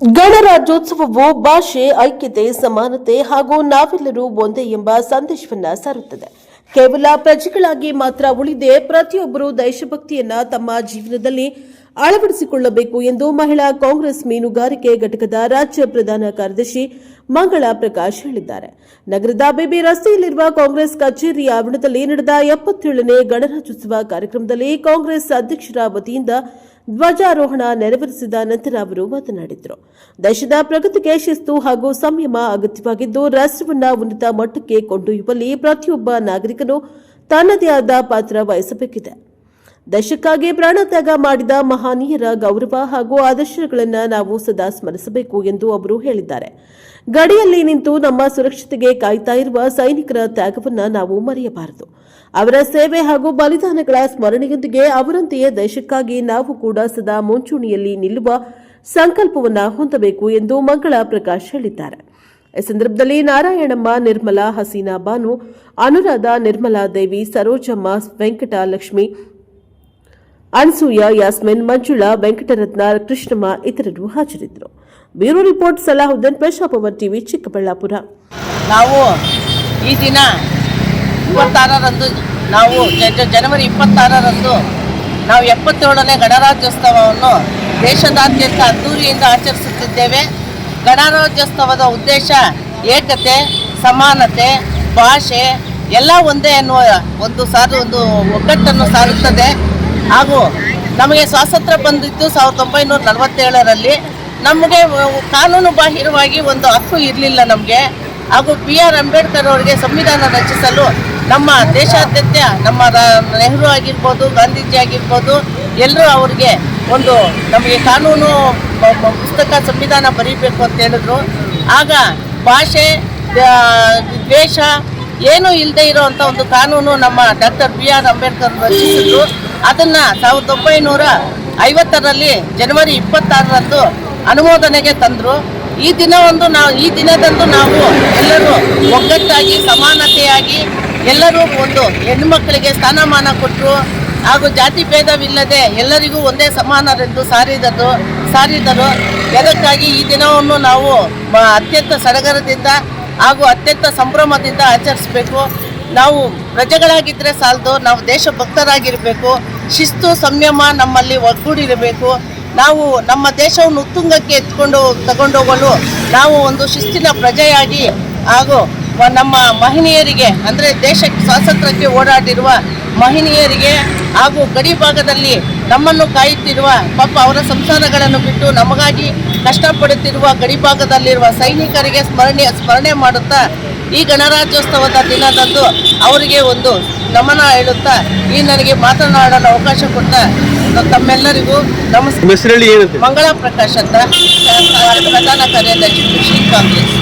ಗಣರಾಜ್ಯೋತ್ಸವವು ಭಾಷೆ, ಐಕ್ಯತೆ, ಸಮಾನತೆ ಹಾಗೂ ನಾವೆಲ್ಲರೂ ಒಂದೇ ಎಂಬ ಸಂದೇಶವನ್ನ ಸಾರುತ್ತದೆ. ಕೇವಲ ಪ್ರಜೆಗಳಾಗಿ ಮಾತ್ರ ಉಳಿದೆ ಪ್ರತಿಯೊಬ್ಬರು ದೇಶಭಕ್ತಿಯನ್ನ ತಮ್ಮ ಜೀವನದಲ್ಲಿ ಅಳವಡಿಸಿಕೊಳ್ಳಬೇಕು ಎಂದು ಮಹಿಳಾ ಕಾಂಗ್ರೆಸ್ ಮೀನುಗಾರಿಕೆ ಘಟಕದ ರಾಜ್ಯ ಪ್ರಧಾನ ಕಾರ್ಯದರ್ಶಿ ಮಂಗಳಾ ಪ್ರಕಾಶ್ ಹೇಳಿದ್ದಾರೆ. ನಗರದ ಬೇಬಿ ರಸ್ತೆಯಲ್ಲಿರುವ ಕಾಂಗ್ರೆಸ್ ಕಚೇರಿ ಆವರಣದಲ್ಲಿ ನಡೆದ ಎಪ್ಪತ್ತೇಳನೇ ಗಣರಾಜ್ಯೋತ್ಸವ ಕಾರ್ಯಕ್ರಮದಲ್ಲಿ ಕಾಂಗ್ರೆಸ್ ಅಧ್ಯಕ್ಷರ ವತಿಯಿಂದ ಧ್ವಜಾರೋಹಣ ನೆರವೇರಿಸಿದ ನಂತರ ಅವರು ಮಾತನಾಡಿದರು. ದೇಶದ ಪ್ರಗತಿಗೆ ಶಿಸ್ತು ಹಾಗೂ ಸಂಯಮ ಅಗತ್ಯವಾಗಿದ್ದು, ರಾಷ್ಟ್ರವನ್ನ ಉನ್ನತ ಮಟ್ಟಕ್ಕೆ ಕೊಂಡೊಯ್ಯುವಲ್ಲಿ ಪ್ರತಿಯೊಬ್ಬ ನಾಗರಿಕನು ತನ್ನದೇ ಆದ ಪಾತ್ರ ವಹಿಸಬೇಕಿದೆ. ದೇಶಕ್ಕಾಗಿ ಪ್ರಾಣತ್ಯಾಗ ಮಾಡಿದ ಮಹಾನೀಯರ ಗೌರವ ಹಾಗೂ ಆದರ್ಶಗಳನ್ನು ನಾವು ಸದಾ ಸ್ಮರಿಸಬೇಕು ಎಂದು ಅವರು ಹೇಳಿದ್ದಾರೆ. ಗಡಿಯಲ್ಲಿ ನಿಂತು ನಮ್ಮ ಸುರಕ್ಷತೆಗೆ ಕಾಯ್ತಾ ಇರುವ ಸೈನಿಕರ ತ್ಯಾಗವನ್ನು ನಾವು ಮರೆಯಬಾರದು. ಅವರ ಸೇವೆ ಹಾಗೂ ಬಲಿದಾನಗಳ ಸ್ಮರಣೆಯೊಂದಿಗೆ ಅವರಂತೆಯೇ ದೇಶಕ್ಕಾಗಿ ನಾವು ಕೂಡ ಸದಾ ಮುಂಚೂಣಿಯಲ್ಲಿ ನಿಲ್ಲುವ ಸಂಕಲ್ಪವನ್ನ ಹೊಂದಬೇಕು ಎಂದು ಮಂಗಳ ಪ್ರಕಾಶ್ ಹೇಳಿದ್ದಾರೆ. ಈ ಸಂದರ್ಭದಲ್ಲಿ ನಾರಾಯಣಮ್ಮ, ನಿರ್ಮಲಾ, ಹಸೀನಾ ಬಾನು, ಅನುರಾಧ, ನಿರ್ಮಲಾ ದೇವಿ, ಸರೋಜಮ್ಮ, ವೆಂಕಟ ಲಕ್ಷ್ಮಿ, ಅನ್ಸೂಯ, ಯಾಸ್ಮಿನ್, ಮಂಜುಳಾ, ವೆಂಕಟರತ್ನ, ಕೃಷ್ಣಮ್ಮ ಇತರರು ಹಾಜರಿದ್ದರು. Bureau report, Salahuddin power TV, Chikkaballapur. ನಾವು ಈ ದಿನ ಇಪ್ಪತ್ತಾರರಂದು ನಾವು ಜನವರಿ ಇಪ್ಪತ್ತಾರರಂದು ನಾವು ಎಪ್ಪತ್ತೇಳನೇ ಗಣರಾಜ್ಯೋತ್ಸವವನ್ನು ದೇಶದಾದ್ಯಂತ ಅದ್ದೂರಿಯಿಂದ ಆಚರಿಸುತ್ತಿದ್ದೇವೆ. ಗಣರಾಜ್ಯೋತ್ಸವದ ಉದ್ದೇಶ ಏಕತೆ, ಸಮಾನತೆ, ಭಾಷೆ ಎಲ್ಲ ಒಂದೇ ಎನ್ನುವ ಒಂದು ಸಾರು ಒಂದು ಒಗ್ಗಟ್ಟನ್ನು ಸಾರುತ್ತದೆ. ಹಾಗೂ ನಮಗೆ ಸ್ವಾತಂತ್ರ್ಯ ಬಂದಿದ್ದು ಸಾವಿರದ ಒಂಬೈನೂರ ನಲವತ್ತೇಳರಲ್ಲಿ. ನಮಗೆ ಕಾನೂನು ಬಾಹಿರವಾಗಿ ಒಂದು ಹಕ್ಕು ಇರಲಿಲ್ಲ ನಮಗೆ. ಹಾಗೂ ಬಿ ಆರ್ ಅಂಬೇಡ್ಕರ್ ಅವರಿಗೆ ಸಂವಿಧಾನ ರಚಿಸಲು ನಮ್ಮ ದೇಶಾದ್ಯಂತ ನಮ್ಮ ನೆಹರು ಆಗಿರ್ಬೋದು, ಗಾಂಧೀಜಿ ಆಗಿರ್ಬೋದು ಎಲ್ಲರೂ ಅವ್ರಿಗೆ ಒಂದು ನಮಗೆ ಕಾನೂನು ಪುಸ್ತಕ ಸಂವಿಧಾನ ಬರೀಬೇಕು ಅಂತ ಹೇಳಿದ್ರು. ಆಗ ಭಾಷೆ ದ್ವೇಷ ಏನೂ ಇಲ್ಲದೆ ಇರೋವಂಥ ಒಂದು ಕಾನೂನು ನಮ್ಮ ಡಾಕ್ಟರ್ ಬಿ ಆರ್ ಅಂಬೇಡ್ಕರ್ ರಚಿಸಿದ್ರು. ಅದನ್ನು ಸಾವಿರದ ಒಂಬೈನೂರ ಐವತ್ತರಲ್ಲಿ ಜನವರಿ ಇಪ್ಪತ್ತಾರರಂದು ಅನುಮೋದನೆಗೆ ತಂದರು. ಈ ದಿನವೊಂದು ನಾವು ಈ ದಿನದಂದು ನಾವು ಎಲ್ಲರೂ ಒಗ್ಗಟ್ಟಾಗಿ, ಸಮಾನತೆಯಾಗಿ ಎಲ್ಲರೂ ಒಂದು ಹೆಣ್ಣುಮಕ್ಕಳಿಗೆ ಸ್ಥಾನಮಾನ ಕೊಟ್ಟರು ಹಾಗೂ ಜಾತಿ ಭೇದವಿಲ್ಲದೆ ಎಲ್ಲರಿಗೂ ಒಂದೇ ಸಮಾನರೆಂದು ಸಾರಿದರು ಸಾರಿದರು. ಅದಕ್ಕಾಗಿ ಈ ದಿನವನ್ನು ನಾವು ಅತ್ಯಂತ ಸಡಗರದಿಂದ ಹಾಗೂ ಅತ್ಯಂತ ಸಂಭ್ರಮದಿಂದ ಆಚರಿಸಬೇಕು. ನಾವು ಪ್ರಜೆಗಳಾಗಿದ್ದರೆ ಸಾಲದು, ನಾವು ದೇಶಭಕ್ತರಾಗಿರಬೇಕು. ಶಿಸ್ತು, ಸಂಯಮ ನಮ್ಮಲ್ಲಿ ಒಗ್ಗೂಡಿರಬೇಕು. ನಾವು ನಮ್ಮ ದೇಶವನ್ನು ಉತ್ತುಂಗಕ್ಕೆ ಎತ್ಕೊಂಡು ತಗೊಂಡೋಗಲು ನಾವು ಒಂದು ಶಿಸ್ತಿನ ಪ್ರಜೆಯಾಗಿ ಹಾಗೂ ನಮ್ಮ ಮಹಿಳೆಯರಿಗೆ ಅಂದರೆ ದೇಶಕ್ಕೆ ಸ್ವಾತಂತ್ರ್ಯಕ್ಕೆ ಓಡಾಡಿರುವ ಮಹಿಳೆಯರಿಗೆ ಹಾಗೂ ಗಡಿ ಭಾಗದಲ್ಲಿ ನಮ್ಮನ್ನು ಕಾಯುತ್ತಿರುವ ಪಾಪ ಅವರ ಸಂಸಾರಗಳನ್ನು ಬಿಟ್ಟು ನಮಗಾಗಿ ಕಷ್ಟಪಡುತ್ತಿರುವ ಗಡಿ ಭಾಗದಲ್ಲಿರುವ ಸೈನಿಕರಿಗೆ ಸ್ಮರಣೆ ಸ್ಮರಣೆ ಮಾಡುತ್ತಾ ಈ ಗಣರಾಜ್ಯೋತ್ಸವದ ದಿನದಂದು ಅವರಿಗೆ ಒಂದು ನಮನ ಹೇಳುತ್ತಾ ಈ ನನಗೆ ಮಾತನಾಡಲು ಅವಕಾಶ ಕೊಟ್ಟ ತಮ್ಮೆಲ್ಲರಿಗೂ ನಮಸ್ಕಾರ. ನಿಮ್ಮ ಮಂಗಳ ಪ್ರಕಾಶ್ ಅಂತ. ಪ್ರಧಾನ ಕಾರ್ಯದರ್ಶಿ ಕೃಷಿ ಕಾಂಗ್ರೆಸ್.